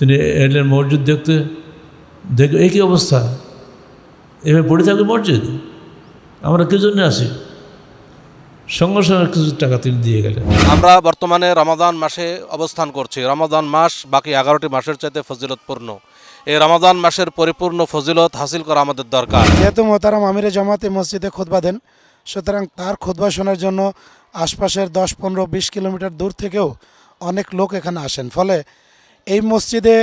তিনি এলেন মসজিদ দেখতে দেখে এই কী অবস্থা। এভাবে পড়ে থাকবে মসজিদ? আমরা কি জন্য আসি? সঙ্গে সঙ্গে কিছু টাকা তিনি দিয়ে গেলেন। আমরা বর্তমানে রমাদান মাসে অবস্থান করছি। রমাদান মাস বাকি এগারোটি মাসের চাইতে ফজিলতপূর্ণ। এই রমাদান মাসের পরিপূর্ণ ফজিলত হাসিল করা আমাদের দরকার। যেহেতু মোতারাম আমিরে জামাতে মসজিদে খুতবা দেন সুতরাং তার খুতবা শোনার জন্য আশপাশের দশ পনেরো বিশ কিলোমিটার দূর থেকেও অনেক লোক এখানে আসেন। ফলে এই মসজিদে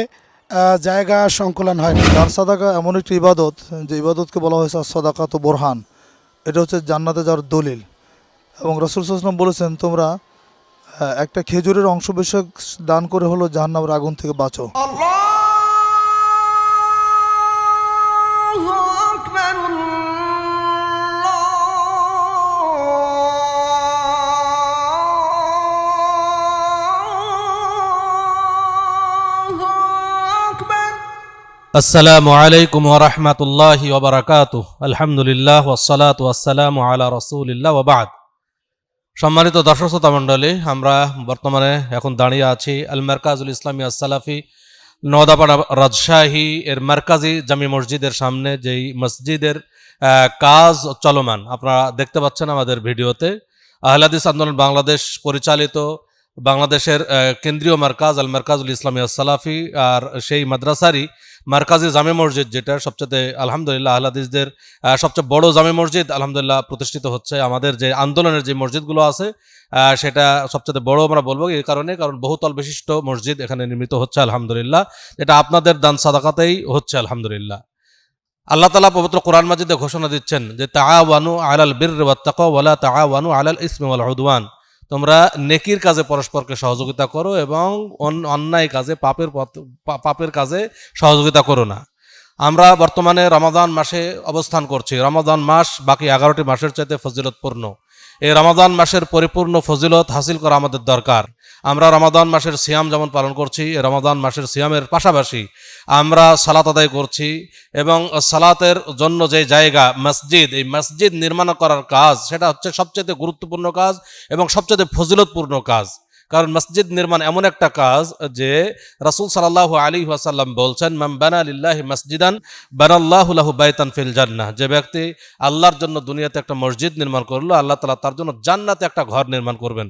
জায়গা সংকুলন হয় না। দান সাদাকা এমন একটি ইবাদত যে ইবাদতকে বলা হয়েছে সদাকা তো বোরহান। এটা হচ্ছে জান্নাতে যাওয়ার দলিল। এবং রসুল সাল্লাম বলেছেন তোমরা একটা খেজুরের অংশ বিশেষ দান করে হলো জাহান্নামের আগুন থেকে বাঁচো। আসসালামু আলাইকুম ওরহমতুল্লাহি ওবরাকাতু আলহামদুলিল্লাহ ওসালাত ওয়াসালাম আলা রসুলিল্লাহ ওবাদ সম্মানিত দর্শক শ্রোতা মণ্ডলী, আমরা বর্তমানে এখন দাঁড়িয়ে আছি আল মার্কাজুল ইসলামী সালাফি নদাপাড়া রাজশাহী এর মার্কাজি জামি মসজিদের সামনে, যেই মসজিদের কাজ চলমান। আপনারা দেখতে পাচ্ছেন আমাদের ভিডিওতে। আহলাদিস আন্দোলন বাংলাদেশ পরিচালিত বাংলাদেশের কেন্দ্রীয় মার্কাজ আল মার্কাজুল ইসলামী সালাফি আর সেই মাদ্রাসারই মার্কাজি জামে মসজিদ যেটা সবচেয়ে আলহামদুলিল্লাহ আহলাদিসদের সবচেয়ে বড় জামে মসজিদ, আলহামদুলিল্লাহ প্রতিষ্ঠিত হচ্ছে আমাদের যে আন্দোলনের যে মসজিদগুলো আছে সেটা সবচেয়ে বড় আমরা বলব এই কারণে, কারণ বহুতল বিশিষ্ট মসজিদ এখানে নির্মিত হচ্ছে আলহামদুলিল্লাহ এটা আপনাদের দান সাদাকাতেই হচ্ছে আলহামদুলিল্লাহ। আল্লাহ তালা পবিত্র কোরআন মাজিদে ঘোষণা দিচ্ছেন যে, তাআওয়ানু আলাল বীর ওয়াত্তাকা ওয়ালা তাআওয়ানু আলাল ইসমি ওয়াল তোমরা নেকির কাজে পরস্পরকে সহযোগিতা করো এবং অন- অন্যায় কাজে, পাপের পাপের কাজে সহযোগিতা করো না। আমরা বর্তমানে রমাদান মাসে অবস্থান করছি। রমাদান মাস বাকি এগারোটি মাসের চাইতে ফজিলতপূর্ণ। এই রমাদান মাসের পরিপূর্ণ ফজিলত হাসিল করা আমাদের দরকার। আমরা রমাদান মাসের সিয়াম যেমন পালন করছি, রমাদান মাসের সিয়ামের পাশাপাশি আমরা সালাত আদায় করছি এবং সালাতের জন্য যে জায়গা, মসজিদ, এই মসজিদ নির্মাণ করার কাজ, সেটা হচ্ছে সবচেয়ে গুরুত্বপূর্ণ কাজ এবং সবচেয়ে ফজিলতপূর্ণ কাজ। কারণ মসজিদ নির্মাণ এমন একটা কাজ যে রাসূল সাল্লাল্লাহু আলী ওয়াসাল্লাম বলছেন মাম বানা লিল্লাহি মসজিদান, বানাল্লাহু লাহু বাইতান ফিল জান্নাহ। যে ব্যক্তি আল্লাহর জন্য দুনিয়াতে একটা মসজিদ নির্মাণ করল, আল্লাহ তালা তার জন্য জান্নাতে একটা ঘর নির্মাণ করবেন।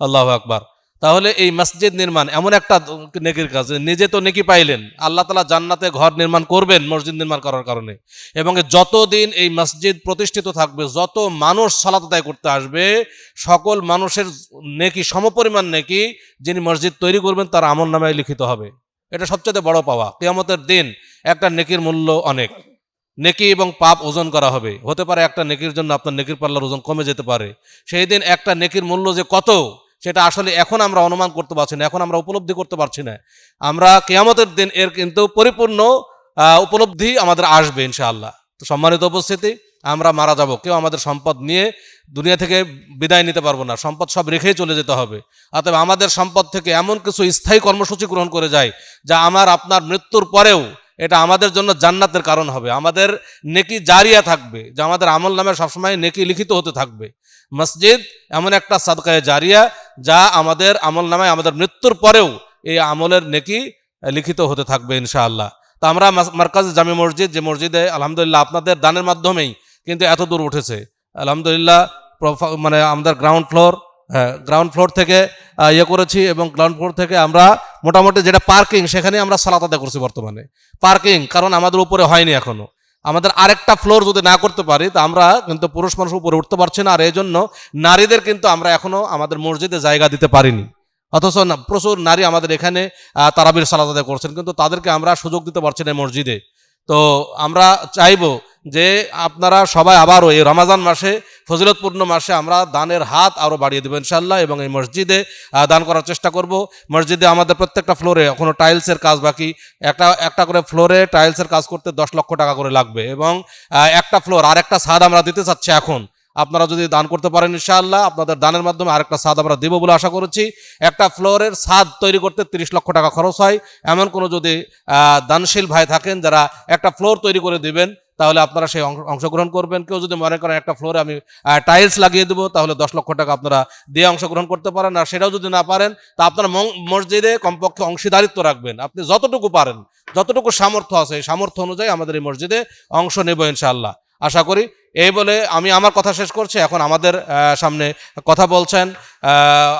আল্লাহ আকবার। তাহলে এই মসজিদ নির্মাণ এমন একটা নেকির কাজ নিজে তো নেকি পাইলেন, আল্লাহ তালা জান্নাতে ঘর নির্মাণ করবেন মসজিদ নির্মাণ করার কারণে। এবং যতদিন এই মসজিদ প্রতিষ্ঠিত থাকবে, যত মানুষ সালাত আদায় করতে আসবে, সকল মানুষের নেকি, সমপরিমাণ নেকি যিনি মসজিদ তৈরি করবেন, তার আমল নামায় লিখিত হবে। এটা সবচেয়ে বড় পাওয়া। কেয়ামতের দিন একটা নেকির মূল্য অনেক। নেকি এবং পাপ ওজন করা হবে। হতে পারে একটা নেকির জন্য আপনার নেকির পাল্লার ওজন কমে যেতে পারে। সেই দিন একটা নেকির মূল্য যে কত সেটা আসলে এখন আমরা অনুমান করতে পারছি না, এখন আমরা উপলব্ধি করতে পারছি না। আমরা কেয়ামতের দিন এর কিন্তু পরিপূর্ণ উপলব্ধি আমাদের আসবে ইনশাআল্লাহ। তো সম্মানিত উপস্থিতি, আমরা মারা যাব, কেউ আমাদের সম্পদ নিয়ে দুনিয়া থেকে বিদায় নিতে পারব না, সম্পদ সব রেখেই চলে যেতে হবে। অতএব আমাদের সম্পদ থেকে এমন কিছু স্থায়ী কর্মসূচি গ্রহণ করে যায় যা আমার, আপনার মৃত্যুর পরেও এটা আমাদের জন্য জান্নাতের কারণ হবে। আমাদের নেকি জারিয়া থাকবে, যা আমাদের আমল নামে সবসময় নেকি লিখিত হতে থাকবে। মসজিদ এমন একটা সাদকায়ে জারিয়া, যা আমাদের আমল নামায় আমাদের মৃত্যুর পরেও এই আমলের নেকি লিখিত হতে থাকবে ইনশাআল্লাহ। তা আমরা মার্কাজ জামি মসজিদ, যে মসজিদে আলহামদুলিল্লাহ আপনাদের দানের মাধ্যমেই কিন্তু এত দূর উঠেছে। আলহামদুলিল্লাহ মানে আমাদের গ্রাউন্ড ফ্লোর হ্যাঁ গ্রাউন্ড ফ্লোর থেকে ইয়ে করেছি এবং গ্রাউন্ড ফ্লোর থেকে আমরা মোটামুটি যেটা পার্কিং সেখানে আমরা সালাত আদায় করছি বর্তমানে। পার্কিং কারণ আমাদের উপরে হয়নি এখনও। আমাদের আরেকটা ফ্লোর যদি না করতে পারি, তা আমরা কিন্তু পুরুষ মানুষ উপরে উঠতে পারছি না, আর এই জন্য নারীদের কিন্তু আমরা এখনও আমাদের মসজিদে জায়গা দিতে পারিনি। অথচ প্রচুর নারী আমাদের এখানে তারাবির সালাত আদায় করছেন, কিন্তু তাদেরকে আমরা সুযোগ দিতে পারছি না মসজিদে। তো আমরা চাইব যে আপনারা সবাই আবারও এই রমাজান মাসে, ফজিলতপূর্ণ মাসে আমরা দানের হাত আরও বাড়িয়ে দেবো ইনশাল্লাহ এবং এই মসজিদে দান করার চেষ্টা করব। মসজিদে আমাদের প্রত্যেকটা ফ্লোরে এখনও টাইলসের কাজ বাকি। একটা একটা করে ফ্লোরে টাইলসের কাজ করতে দশ লক্ষ টাকা করে লাগবে এবং একটা ফ্লোর আর একটা ছাদ আমরা দিতে চাচ্ছি এখন। আপনারা যদি দান করতে পারেন ইনশাআল্লাহ, আপনাদের দানের মাধ্যমে আরেকটা ছাদ আমরা দেবো বলে আশা করেছি। একটা ফ্লোরের ছাদ তৈরি করতে তিরিশ লক্ষ টাকা খরচ হয়। এমন কোনো যদি দানশীল ভাই থাকেন যারা একটা ফ্লোর তৈরি করে দিবেন তাহলে আপনারা সেই অংশ- অংশগ্রহণ করবেন। কেউ যদি মনে করেন একটা ফ্লোরে আমি টাইলস লাগিয়ে দেবো, তাহলে দশ লক্ষ টাকা আপনারা দিয়ে অংশগ্রহণ করতে পারেন। আর সেটাও যদি না পারেন, তা আপনারা মসজিদে কমপক্ষে অংশীদারিত্ব রাখবেন। আপনি যতটুকু পারেন, যতটুকু সামর্থ্য আছে, এই সামর্থ্য অনুযায়ী আমাদের এই মসজিদে অংশ নেব ইনশাআল্লাহ। আশা করি এই বলে আমি আমার কথা শেষ করছি। এখন আমাদের সামনে কথা বলছেন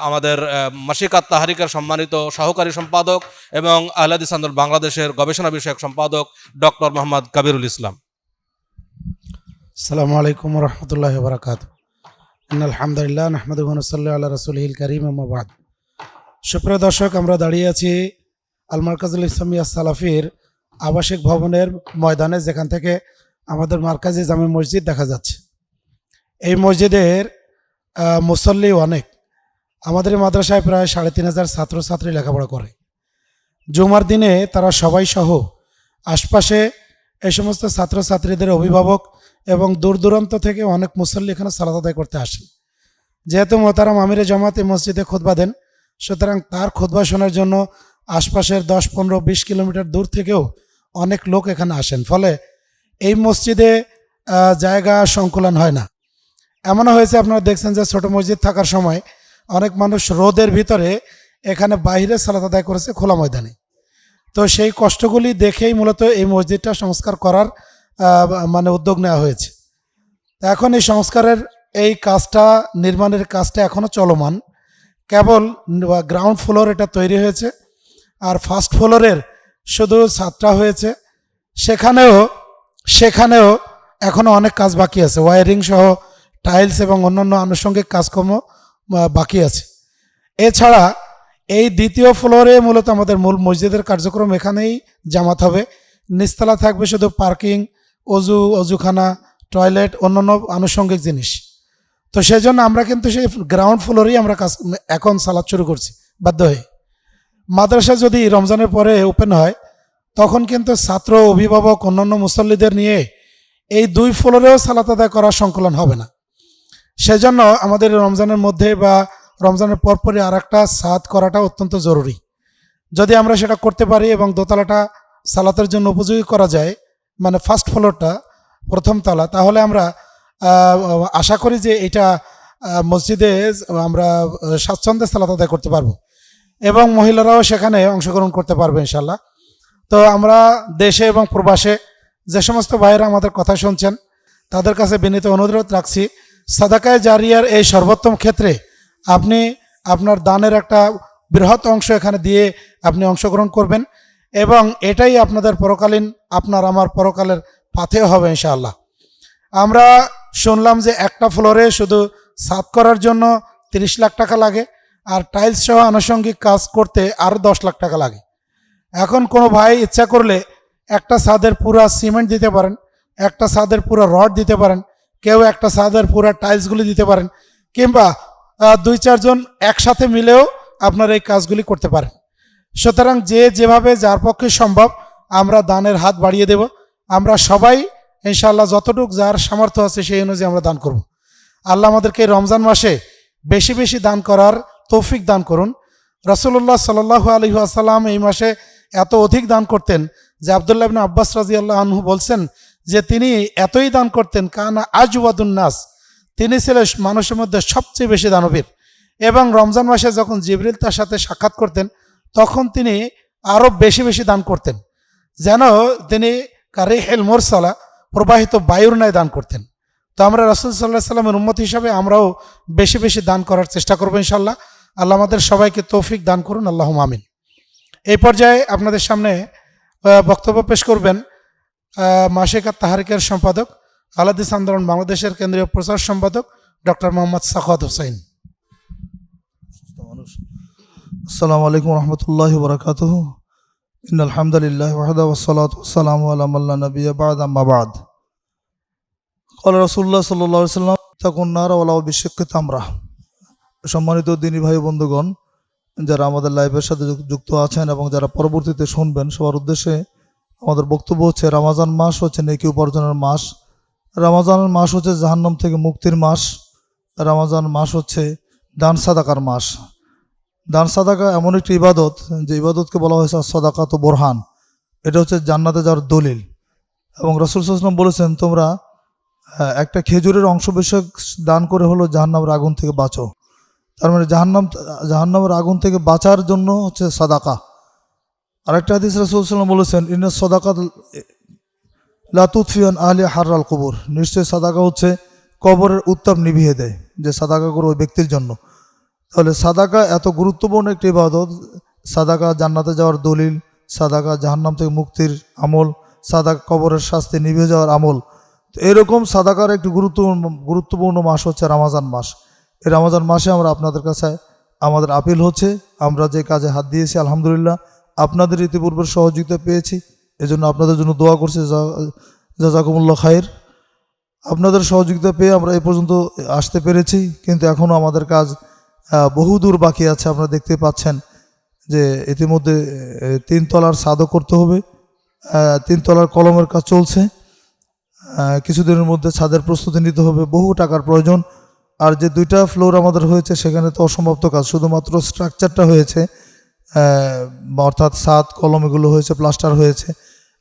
আমাদের মাসিকাত তাহারিকের সম্মানিত সহকারী সম্পাদক এবং আহলাদিস বাংলাদেশের গবেষণা বিষয়ক সম্পাদক ডক্টর মোহাম্মদ কাবিরুল ইসলাম। আসসালামু আলাইকুম রহমতুল্লাহ বরকাত। আলহামদুলিল্লাহ নাহমদুল্লাহ আল্লাহ রসুলহিল করিম আমাবাদ সুপ্রিয় দর্শক, আমরা দাঁড়িয়ে আছি আল মার্কাজুল ইসলামিয়া সালাফির আবাসিক ভবনের ময়দানে, যেখান থেকে আমাদের মার্কাজি জামে মসজিদ দেখা যাচ্ছে। এই মসজিদের মুসল্লি অনেক। আমাদের মাদ্রাসায় প্রায় সাড়ে তিন হাজার ছাত্রছাত্রী লেখাপড়া করে। জুমার দিনে তারা সবাই সহ আশপাশে এই সমস্ত ছাত্রছাত্রীদের অভিভাবক এবং দূর দূরান্ত থেকে অনেক মুসল্লি এখানে সালাত আদায় করতে আসেন। যেহেতু মোতারাম আমিরে জামাত মসজিদে খুতবা দেন, সুতরাং তার খুতবা শোনার জন্য আশপাশের দশ, পনেরো, বিশ কিলোমিটার দূর থেকেও অনেক লোক এখানে আসেন। ফলে এই মসজিদে জায়গা সংকুলন হয় না। এমনও হয়েছে, আপনারা দেখছেন যে ছোট মসজিদ থাকার সময় অনেক মানুষ রোদের ভিতরে এখানে বাইরে সালাত আদায় করেছে খোলা ময়দানে। তো সেই কষ্টগুলি দেখেই মূলত এই মসজিদটা সংস্কার করার মানে উদ্যোগ নেওয়া হয়েছে। এখন এই সংস্কারের এই কাজটা, নির্মাণের কাজটা এখনও চলমান। কেবল গ্রাউন্ড ফ্লোর এটা তৈরি হয়েছে, আর ফার্স্ট ফ্লোরের শুধু ছাত্রা হয়েছে। সেখানেও সেখানেও এখনও অনেক কাজ বাকি আছে। ওয়ারিং সহ টাইলস এবং অন্যান্য আনুষঙ্গিক কাজকর্ম বাকি আছে। এছাড়া এই দ্বিতীয় ফ্লোরে মূলত আমাদের মূল মসজিদের কার্যক্রম এখানেই জামাত হবে। নিস্তলা থাকবে শুধু পার্কিং, অজু, অজুখানা, টয়লেট, অন্যান্য আনুষঙ্গিক জিনিস। তো সেজন্য আমরা কিন্তু সেই গ্রাউন্ড ফ্লোরেই আমরা কাজ এখন সালাদ শুরু করছি। বাধ্য হয়ে। মাদ্রাসা যদি রমজানের পরে ওপেন হয়, তখন কিন্তু ছাত্র, অভিভাবক, অন্যান্য মুসল্লিদের নিয়ে এই দুই ফ্লোরেও সালাত আদায় করার সংকলন হবে না। সেজন্য আমাদের রমজানের মধ্যে বা রমজানের পরপরই আর একটা সাদ করাটা অত্যন্ত জরুরি। যদি আমরা সেটা করতে পারি এবং দোতলাটা সালাতের জন্য উপযোগী করা যায় মানে ফার্স্ট ফ্লোরটা প্রথম তলা, তাহলে আমরা আশা করি যে এটা মসজিদে, আমরা, স্বাচ্ছন্দ্যে সালাত আদায় করতে পারব। এবং মহিলারাও সেখানে অংশগ্রহণ করতে পারবে ইনশাল্লাহ তো আমরা দেশে এবং প্রবাসে যে সমস্ত ভাইয়েরা আমাদের কথা শুনছেন, তাদের কাছে বিনীত অনুরোধ রাখছি, সাদাকায় জারিয়ার এই সর্বোত্তম ক্ষেত্রে আপনি আপনার দানের একটা বৃহৎ অংশ এখানে দিয়ে আপনি অংশগ্রহণ করবেন এবং এটাই আপনাদের পরকালীন, আপনার আমার পরকালের পাথেও হবে ইনশাআল্লাহ। আমরা শুনলাম যে একটা ফ্লোরে শুধু সাফ করার জন্য তিরিশ লাখ টাকা লাগে আর টাইলস সহ আনুষঙ্গিক কাজ করতে আরও দশ লাখ টাকা লাগে। এখন কোনো ভাই ইচ্ছা করলে একটা ছাদের পুরা সিমেন্ট দিতে পারেন, একটা ছাদের পুরো রড দিতে পারেন, কেউ একটা ছাদের পুরো টাইলসগুলি দিতে পারেন, কিংবা দুই চারজন একসাথে মিলেও আপনার এই কাজগুলি করতে পারেন। সুতরাং যে যেভাবে যার পক্ষে সম্ভব আমরা দানের হাত বাড়িয়ে দেব। আমরা সবাই ইনশাআল্লাহ যতটুক যার সামর্থ্য আছে সেই অনুযায়ী আমরা দান করব। আল্লাহ আমাদেরকে রমজান মাসে বেশি বেশি দান করার তৌফিক দান করুন। রসুল্লাহ সাল্লাহ আলহি আসাল্লাম এই মাসে এত অধিক দান করতেন যে আবদুল্লাহ আব্বাস রাজি আল্লাহ আনহু বলছেন যে তিনি এতই দান করতেন, কানা আজওয়াদুন নাস তিনি ছিলেন মানুষের মধ্যে সবচেয়ে বেশি দানবীর। এবং রমজান মাসে যখন জিবরিল তার সাথে সাক্ষাৎ করতেন, তখন তিনি আরও বেশি বেশি দান করতেন। যেন তিনি কারি হেল মোরসালা প্রবাহিত বায়ুর ন্যায় দান করতেন। তো আমরা রসুল সাল্লাহ সাল্লামের উন্মত হিসাবে আমরাও বেশি বেশি দান করার চেষ্টা করব ইনশাল্লাহ আল্লাহ আমাদের সবাইকে তৌফিক দান করুন আল্লাহ আমিন। এই পর্যায়ে আপনাদের সামনে বক্তব্য পেশ করবেন মাসিকা তাহারিকের সম্পাদক আলাদিস আন্দোলন বাংলাদেশের কেন্দ্রীয় প্রচার সম্পাদক ডক্টর মোহাম্মদ সাখাত মানুষ। আসসালামু আলাইকুম রহমতুল্লাহ বরকাত আলহামদুলিল্লাহ ওয়াহদা ওসলাত ওসালাম আল্লাহ নবী বাদ, আম্মা বাদ। কল রসুল্লাহ সাল্লাহ সাল্লাম তখন নারা ওলা তামরা। সম্মানিত দিনী ভাই বন্ধুগণ, যারা আমাদের লাইভের সাথে যুক্ত আছেন এবং যারা পরবর্তীতে শুনবেন, সবার উদ্দেশ্যে আমাদের বক্তব্য হচ্ছে, রামাজান মাস হচ্ছে নেকি উপার্জনের মাস। রামাজানের মাস হচ্ছে জাহান্নাম থেকে মুক্তির মাস। রামাজান মাস হচ্ছে দান সাদাকার মাস। দান সাদাকা এমন একটি ইবাদত, যে ইবাদতকে বলা হয়েছে সদাকা তো বোরহান। এটা হচ্ছে জান্নাতে যাওয়ার দলিল। এবং রসুল সাল্লাম বলেছেন, তোমরা একটা খেজুরের অংশ বিশেষ দান করে হলো জাহান্নামের আগুন থেকে বাঁচো। তার মানে জাহান্নাম, জাহান্নামের আগুন থেকে বাঁচার জন্য হচ্ছে সাদাকা। আরেকটা হাদিস রসুল সাল্লাম বলেছেন ইন সদাকাত লাতুৎফিয়ান আহলে হাররাল কবর। নিশ্চয়ই সাদাকা হচ্ছে কবরের উত্তাপ নিভিয়ে দেয় যে সাদাকা করে ওই ব্যক্তির জন্য। তাহলে সাদাকা এত গুরুত্বপূর্ণ একটি ইবাদত সাদাকা জান্নাতে যাওয়ার দলিল সাদাকা জাহান্নাম থেকে মুক্তির আমল সাদাকা কবরের শাস্তি নিভে যাওয়ার আমল। তো এরকম সাদাকার একটি গুরুত্বপূর্ণ গুরুত্বপূর্ণ মাস হচ্ছে রামাজান মাস। এই রামাজান মাসে আমরা আপনাদের কাছে আমাদের আপিল হচ্ছে, আমরা যে কাজে হাত দিয়েছি, আলহামদুলিল্লাহ, আপনাদের ইতিপূর্বের সহযোগিতা পেয়েছি। এজন্য আপনাদের জন্য দোয়া করছি, জা- জাজাকুমুল্লাহ খায়ের। আপনাদের সহযোগিতা পেয়ে আমরা এ পর্যন্ত আসতে পেরেছি, কিন্তু এখনও আমাদের কাজ বহু দূর বাকি আছে, আপনারা দেখতে পাচ্ছেন যে ইতিমধ্যে তিনতলার সাদও করতে হবে তিনতলার কলমের কাজ চলছে কিছুদিনের মধ্যে ছাদের প্রস্তুতি নিতে হবে, বহু টাকার প্রয়োজন। আর যে দুইটা ফ্লোর আমাদের হয়েছে, সেখানে তো অসমাপ্ত কাজ, শুধুমাত্র স্ট্রাকচারটা হয়েছে অর্থাৎ সাত কলম, এগুলো হয়েছে, প্লাস্টার হয়েছে।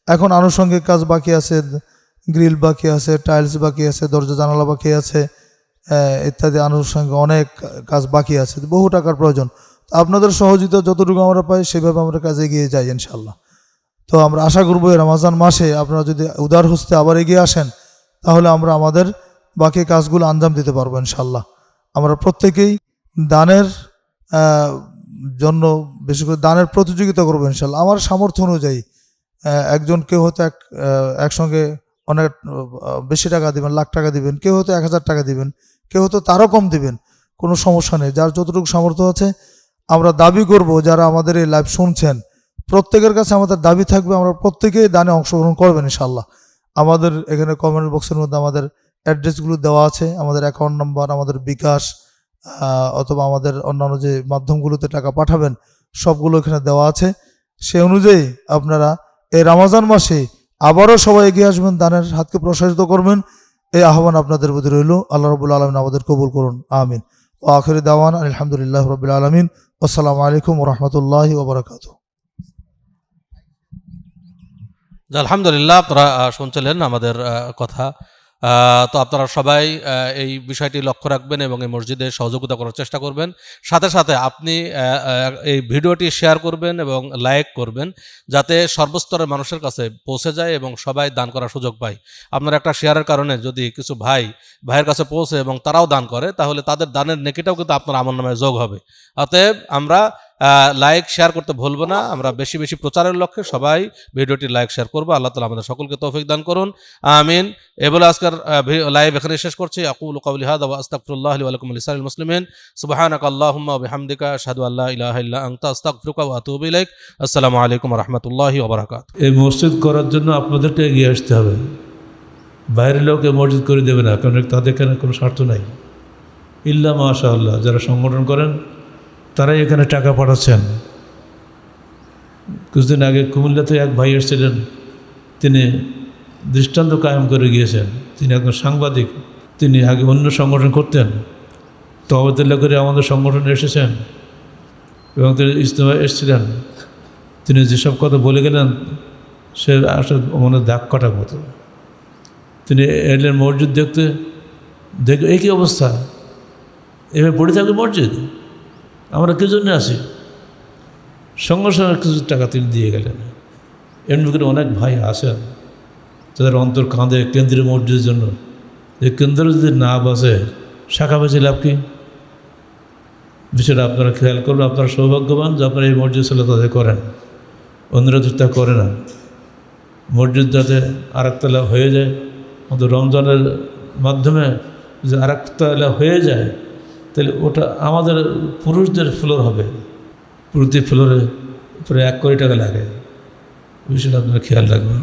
এখন আনুষঙ্গিক কাজ বাকি আছে, গ্রিল বাকি আছে, টাইলস বাকি আছে, দরজা, জানালা বাকি আছে ইত্যাদি আনুষঙ্গিক অনেক কাজ বাকি আছে, বহু টাকার প্রয়োজন। আপনাদের সহযোগিতা যতটুকু আমরা পাই, সেভাবে আমরা কাজে এগিয়ে যাই ইনশাল্লাহ তো আমরা আশা করব রমাজান মাসে আপনারা যদি উদার হস্তে আবার এগিয়ে আসেন, তাহলে আমরা আমাদের বাকি কাজগুলো আঞ্জাম দিতে পারব ইনশাল্লাহ আমরা প্রত্যেকেই দানের জন্য বেশি করে দানের প্রতিযোগিতা করব ইনশাল্লাহ আমার সামর্থ্য অনুযায়ী একজন কেউ হয়তো এক একসঙ্গে অনেক বেশি টাকা দিবেন, লাখ টাকা দিবেন, কেউ হয়তো এক হাজার টাকা দিবেন, কেউ হয়তো তারও কম দিবেন, কোনো সমস্যা নেই। যার যতটুকু সামর্থ্য আছে, আমরা দাবি করব, যারা আমাদের এই লাইভ শুনছেন, প্রত্যেকের কাছে আমাদের দাবি থাকবে, আমরা প্রত্যেকেই দানে অংশগ্রহণ করবেন ইনশাল্লাহ আমাদের এখানে কমেন্ট বক্সের মধ্যে আমাদের অ্যাড্রেসগুলো দেওয়া আছে, আমাদের অ্যাকাউন্ট নাম্বার আমাদের বিকাশ অথবা আমাদের অন্যান্য যে মাধ্যমগুলোতে টাকা পাঠাবেন, সবগুলো এখানে দেওয়া আছে। সে অনুযায়ী আপনারা এই রামাজান মাসে আবারও সবাই এগিয়ে আসবেন, দানের হাতকে প্রসারিত করবেন। এই আহ্বান আপনাদের প্রতি রইল। আল্লাহ রবুল্লা আলমিন আমাদের কবুল করুন। আমিন। ও আখরি দাওয়ান, আলহামদুলিল্লাহ রবিল আলমিন। আসসালামু আলাইকুম রহমতুল্লাহ ওবরাকাত আলহামদুলিল্লাহ, আপনারা শুনছিলেন আমাদের কথা। তো আপনারা সবাই এই বিষয়টি লক্ষ্য রাখবেন এবং এই মসজিদে সহযোগিতা করার চেষ্টা করবেন। সাথে সাথে আপনি এই ভিডিওটি শেয়ার করবেন এবং লাইক করবেন যাতে সর্বস্তরের মানুষের কাছে পৌঁছে যায় এবং সবাই দান করার সুযোগ পায়। আপনার একটা শেয়ারের কারণে যদি কিছু ভাই, ভাইয়ের কাছে পৌঁছে এবং তারাও দান করে, তাহলে তাদের দানের নেকিটাও কিন্তু আপনার আমার নামে যোগ হবে। অতএব আমরা লাইক শেয়ার করতে ভুলবো না। আমরা বেশি বেশি প্রচারের লক্ষ্যে সবাই ভিডিওটি লাইক শেয়ার করব। আল্লাহ তালা আমাদের সকলকে তৌফিক দান করুন। আমিন। এ বলে আজকের লাইভ এখানে শেষ করছি। আকুল কবলি হাদ আস্তাগফিরুল্লাহ লি ওয়া লাকুম লিসাইল মুসলিমিন। সুবহানাক আল্লাহুম্মা বিহামদিকা, আশহাদু আল্লা ইলাহা ইল্লা আনতা, আস্তাগফিরুকা ওয়া আতুবু ইলাইক। আসসালামু আলাইকুম রাহমাতুল্লাহি ওয়া বারাকাতুহু। এই মসজিদ করার জন্য আপনাদেরকে এগিয়ে আসতে হবে। বাইরের লোক মসজিদ করে দেবে না, কারণ তাদের এখানে কোনো স্বার্থ নাই। ইল্লা মাশা আল্লাহ যারা সংগঠন করেন তারাই এখানে টাকা পাঠাচ্ছেন। কিছুদিন আগে কুমিল্লাতে এক ভাই এসেছিলেন, তিনি দৃষ্টান্ত কায়েম করে গিয়েছেন। তিনি একজন সাংবাদিক, তিনি আগে অন্য সংগঠন করতেন তহবিদুল্লাহ করে আমাদের সংগঠনে এসেছেন এবং তিনি ইজতেমায় এসেছিলেন। তিনি যেসব কথা বলে গেলেন, সে আসলে মনে দাগ কাটার মতো। তিনি এলেন মসজিদ দেখতে, দেখে এই কী অবস্থা? এভাবে পড়ে থাকবে মসজিদ? আমরা কী জন্য আসি সঙ্গে সঙ্গে কিছু টাকা তিনি দিয়ে গেলেন। এমনি করে অনেক ভাই আসেন তাদের অন্তর কাঁদে কেন্দ্রীয় মসজিদের জন্য। যে কেন্দ্র যদি না বসে, শাখা বেশি লাভ কি? বিষয়টা আপনারা খেয়াল করবেন আপনারা সৌভাগ্যবান যে আপনারা এই মসজিদ ছেলে তাদের করেন। অন্যরা তো করে না। মসজিদ যাতে আরেকতলা হয়ে যায়, অন্তত রমজানের মাধ্যমে যে আরেকতলা হয়ে যায় তাহলে ওটা আমাদের পুরুষদের ফ্লোর হবে। প্রতি ফ্লোরে প্রায় এক কোটি টাকা লাগে। বিষয়টা আপনারা খেয়াল রাখবেন।